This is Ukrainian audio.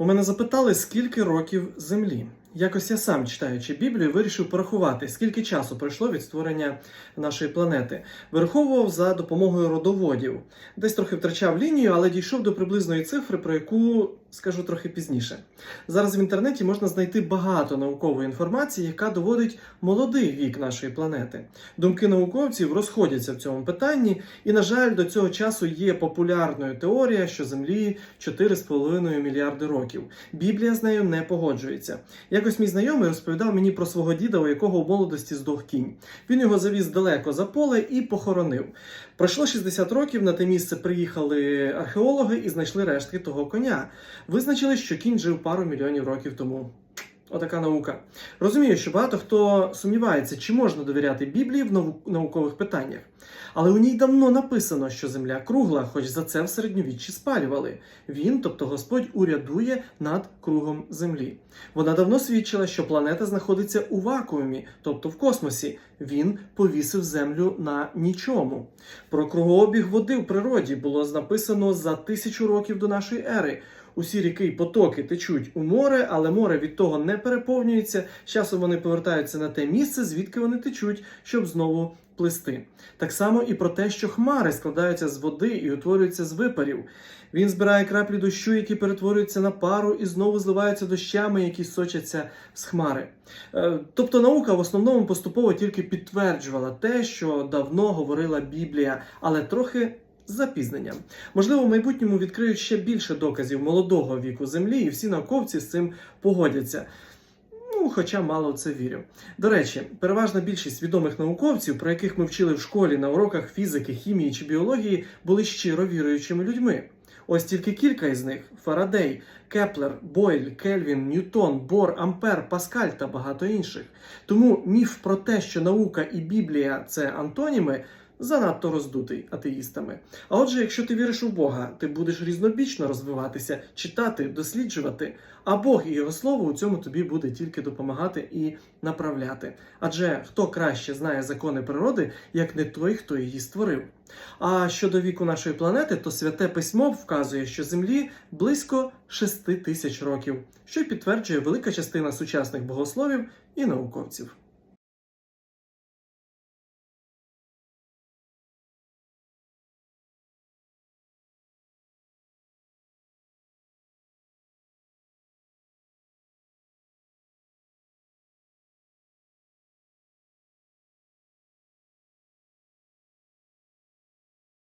У мене запитали, скільки років землі. Якось я сам, читаючи Біблію, вирішив порахувати, скільки часу пройшло від створення нашої планети. Вираховував за допомогою родоводів. Десь трохи втрачав лінію, але дійшов до приблизної цифри, про яку скажу трохи пізніше. Зараз в інтернеті можна знайти багато наукової інформації, яка доводить молодий вік нашої планети. Думки науковців розходяться в цьому питанні, і, на жаль, до цього часу є популярною теорія, що Землі 4,5 мільярди років. Біблія з нею не погоджується. Якось мій знайомий розповідав мені про свого діда, у якого у молодості здох кінь. Він його завіз далеко за поле і похоронив. Пройшло 60 років. На те місце приїхали археологи і знайшли рештки того коня. Визначили, що кінь жив пару мільйонів років тому. Отака наука. Розумію, що багато хто сумнівається, чи можна довіряти Біблії в нау- наукових питаннях. Але у ній давно написано, що земля кругла, хоч за це в середньовіччі спалювали. Він, тобто Господь, урядує над кругом землі. Вона давно свідчила, що планета знаходиться у вакуумі, тобто в космосі. Він повісив землю на нічому. Про кругообіг води в природі було написано за тисячу років до нашої ери. Усі ріки й потоки течуть у море, але море від того не переповнюється. З часом вони повертаються на те місце, звідки вони течуть, щоб знову плисти. Так само і про те, що хмари складаються з води і утворюються з випарів. Він збирає краплі дощу, які перетворюються на пару і знову зливаються дощами, які сочаться з хмари. Е, Тобто наука в основному поступово тільки підтверджувала те, що давно говорила Біблія, але трохи з запізненням. Можливо, в майбутньому відкриють ще більше доказів молодого віку Землі, і всі науковці з цим погодяться. Ну, хоча мало в це вірю. До речі, переважна більшість відомих науковців, про яких ми вчили в школі на уроках фізики, хімії чи біології, були щиро віруючими людьми. Ось тільки кілька із них: Фарадей, Кеплер, Бойль, Кельвін, Ньютон, Бор, Ампер, Паскаль та багато інших. Тому міф про те, що наука і Біблія це антоніми, занадто роздутий атеїстами. А отже, якщо ти віриш у Бога, ти будеш різнобічно розвиватися, читати, досліджувати, а Бог і його слово у цьому тобі буде тільки допомагати і направляти. Адже хто краще знає закони природи, як не той, хто її створив. А щодо віку нашої планети, то святе письмо вказує, що Землі близько 6 тисяч років, що й підтверджує велика частина сучасних богословів і науковців.